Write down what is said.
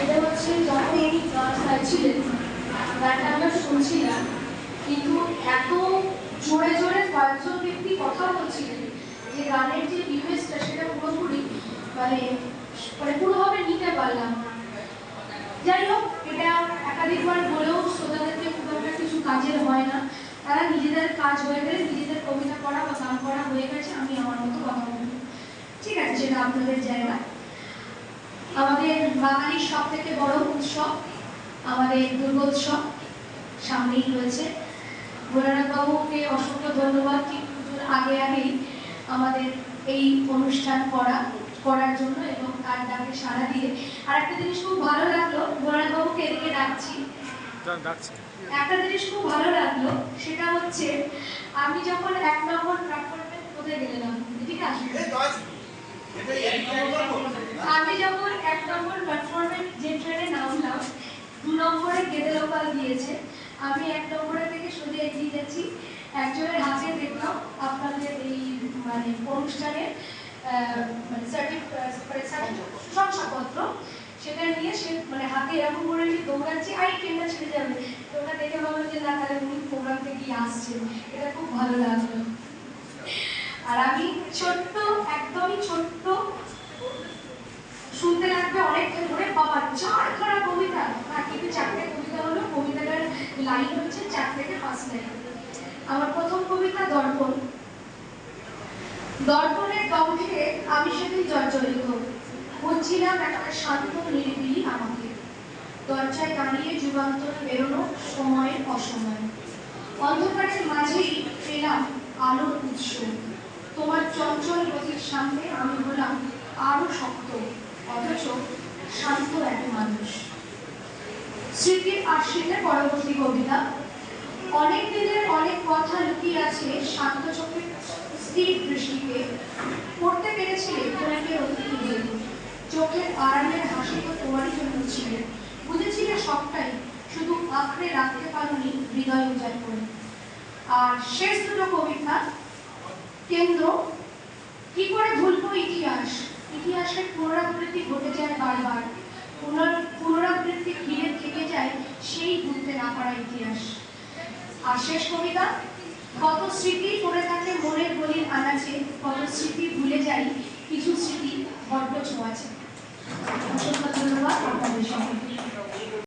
সেটা হচ্ছে যখন এই গান গাইছিলেন গানটা আমরা শুনছিলাম, কিন্তু এত জোরে জোরে কয়েকজন ব্যক্তি কথা বলছিলেন যে গানের যে বিবেশটা সেটা পুরোপুরি মানে মানে পুরোভাবে নিতে পারলাম না। যাই হোক, এটা একাধিকবার বলেও শ্রোতাদেরকে খুব একটা কিছু কাজের হয় না। তারা নিজেদের কাজ হয়ে গেলে নিজেদের কবিতা পড়া বা গান করা হয়ে গেছে, আমি আমার মতো কথা বলব। ঠিক আছে, সেটা আপনাদের জায়গা আমাদের বাঙালির সব থেকে বড় উৎসব আমাদের দুর্গোৎসব সামনেই রয়েছে। ভোলানাথ বাবুকে অসংখ্য ধন্যবাদ ঠিক পুজোর আগে আগেই আমাদের এই অনুষ্ঠান করা করার জন্য এবং তার ডাকে সাড়া দিয়ে। আর একটা জিনিস খুব ভালো লাগল ভোলানাথ বাবুকে এদিকে ডাকছি। ডাকছি। একটা জিনিস খুব ভালো লাগল সেটা হচ্ছে আমি যখন এক নম্বর প্ল্যাটফর্মে কোথায় গেলাম? ঠিক আছে। আমি যখন এক নম্বর প্ল্যাটফর্মে যে ট্রেনে নামলাম দু নম্বরে গেদে লোকাল দিয়েছে আমি এক নম্বরে থেকে সোজা এগিয়ে যাচ্ছি। একজনের হাতে দেখলাম আপনাদের এই মানে অনুষ্ঠানের আহ, মানে শংসাপত্র। সেটা নিয়ে সে মানে হাতে এরকম করে নিয়ে দৌড়াচ্ছি। আই ট্রেনটা ছেড়ে যাবে। তো ওটা দেখে ভাবলো যে না তাহলে উনি প্রোগ্রাম থেকে আসছেন এটা খুব ভালো লাগল। আর আমি ছোট্ট একদমই ছোট্ট শুনতে লাগবে অনেকক্ষণ ধরে বাবা চারখানা কবিতা। না কিন্তু চারটে কবিতা হলো, কবিতাটার লাইন হচ্ছে চার থেকে পাঁচ লাইন আমার প্রথম কবিতা দর্পণ। দর্পণের দম্ভে আমি সেদিন জর্জরিত। বুঝছিলাম একটা শান্ত নিরিবিলি আমাকে। দরজায় দাঁড়িয়ে যুগান্তরে বেরোনো সময়ের অসময়। অন্ধকারের মাঝেই পেলাম আলোর উৎস। তোমার চঞ্চল গতির সামনে আমি হলাম আরও শক্ত। অথচ শান্ত এক মানুষ। স্মৃতির আশ্রিতে পরবর্তী কবিতা, অনেক দিনের অনেক কথা লুকিয়ে আছে শান্ত চোখের স্থির দৃষ্টিকে পড়তে পেরেছিলে তোমাকে অতিথি হয়ে চোখের আড়ালের হাসি তো তোমারই জন্য ছিল। বুঝেছিলে সবটাই শুধু আঁকড়ে রাখতে পারোনি হৃদয় উজাড় করে। আর শেষ দুটো কবিতা, কেন্দ্র, কি করে ভুলবো ইতিহাস? ইতিহাসের পুনরাবৃত্তি ঘটে যায় বারবার। পুনর- পুনরাবৃত্তি ঘিরে থেকে যায় সেই ভুলতে না পারা ইতিহাস। আর শেষ কবিতা? কত স্মৃতি পড়ে থাকে মনের বলি আনাচে, কত স্মৃতি ভুলে যাই, কিছু স্মৃতি বড্ড ছোঁয়াছে অসংখ্য ধন্যবাদ আপনাদের সবাইকে